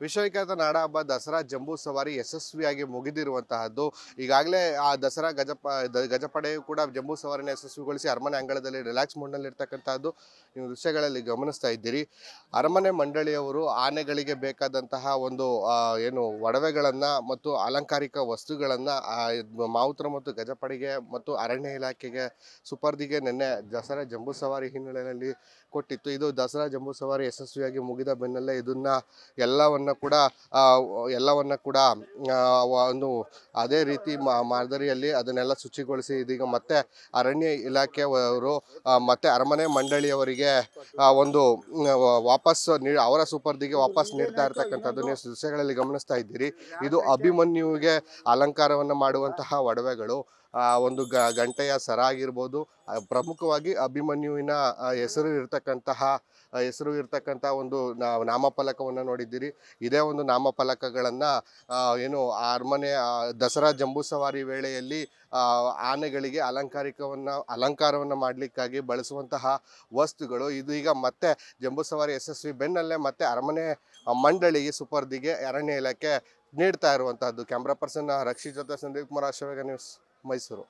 ವಿಶ್ವವಿಖ್ಯಾತ ನಾಡ ಹಬ್ಬ ದಸರಾ ಜಂಬೂ ಸವಾರಿ ಯಶಸ್ವಿಯಾಗಿ ಮುಗಿದಿರುವಂತಹದ್ದು. ಈಗಾಗಲೇ ಆ ದಸರಾ ಗಜಪ ಗಜಪಡೆಯು ಕೂಡ ಜಂಬೂ ಸವಾರಿನ ಯಶಸ್ವಿಗೊಳಿಸಿ ಅರಮನೆ ಅಂಗಳದಲ್ಲಿ ರಿಲ್ಯಾಕ್ಸ್ ಮೋಡ್ನಲ್ಲಿ ಇರ್ತಕ್ಕಂಥದ್ದು ನೀವು ದೃಶ್ಯಗಳಲ್ಲಿ ಗಮನಿಸ್ತಾ ಇದ್ದೀರಿ. ಅರಮನೆ ಮಂಡಳಿಯವರು ಆನೆಗಳಿಗೆ ಬೇಕಾದಂತಹ ಒಂದು ಏನು ಒಡವೆಗಳನ್ನು ಮತ್ತು ಅಲಂಕಾರಿಕ ವಸ್ತುಗಳನ್ನು ಮಾವುತ್ರ ಮತ್ತು ಗಜಪಡೆಗೆ ಮತ್ತು ಅರಣ್ಯ ಇಲಾಖೆಗೆ, ಸುಪರ್ದಿಗೆ ನಿನ್ನೆ ದಸರಾ ಜಂಬೂ ಸವಾರಿ ಹಿನ್ನೆಲೆಯಲ್ಲಿ ಕೊಟ್ಟಿತ್ತು. ಇದು ದಸರಾ ಜಂಬೂ ಸವಾರಿ ಯಶಸ್ವಿಯಾಗಿ ಮುಗಿದ ಬೆನ್ನಲ್ಲೇ ಇದನ್ನು ಎಲ್ಲವನ್ನ ಕೂಡ ಎಲ್ಲವನ್ನು ಎಲ್ಲವನ್ನ ಕೂಡ ಒಂದು ಅದೇ ರೀತಿ ಮಾದರಿಯಲ್ಲಿ ಅದನ್ನೆಲ್ಲ ಶುಚಿಗೊಳಿಸಿ ಇದೀಗ ಮತ್ತೆ ಅರಣ್ಯ ಇಲಾಖೆಯವರು ಮತ್ತೆ ಅರಮನೆ ಮಂಡಳಿಯವರಿಗೆ ಒಂದು ವಾಪಸ್ ಅವರ ಸುಪರ್ದಿಗೆ ವಾಪಸ್ ನೀಡ್ತಾ ಇರ್ತಕ್ಕಂಥದ್ದು ನೀವು ದೃಶ್ಯಗಳಲ್ಲಿ ಗಮನಿಸ್ತಾ ಇದ್ದೀರಿ. ಇದು ಅಭಿಮನ್ಯುವಿಗೆ ಅಲಂಕಾರವನ್ನು ಮಾಡುವಂತಹ ಒಡವೆಗಳು. ಒಂದು ಗ, ಗಂಟೆಯ ಸರ ಆಗಿರ್ಬೋದು ಪ್ರಮುಖವಾಗಿ ಅಭಿಮನ್ಯುವಿನ ಹೆಸರು ಇರತಕ್ಕಂತಹ ಹೆಸರು ಇರತಕ್ಕಂತಹ ಒಂದು ನಾಮಫಲಕವನ್ನು ನೋಡಿದ್ದೀರಿ. ಇದೇ ಒಂದು ನಾಮಫಲಕಗಳನ್ನು ಏನು ಅರಮನೆ ದಸರಾ ಜಂಬೂ ಸವಾರಿ ವೇಳೆಯಲ್ಲಿ ಆನೆಗಳಿಗೆ ಅಲಂಕಾರಿಕವನ್ನು, ಅಲಂಕಾರವನ್ನು ಮಾಡಲಿಕ್ಕಾಗಿ ಬಳಸುವಂತಹ ವಸ್ತುಗಳು. ಇದು ಈಗ ಮತ್ತೆ ಜಂಬೂ ಸವಾರಿ ಯಶಸ್ವಿ ಬೆನ್ನಲ್ಲೇ ಮತ್ತೆ ಅರಮನೆ ಮಂಡಳಿಗೆ, ಸುಪರ್ದಿಗೆ ಅರಣ್ಯ ಇಲಾಖೆ ನೀಡ್ತಾ ಇರುವಂತಹದ್ದು. Camera person Rakshit Sandeep Kumar Ashwega news Mysuru.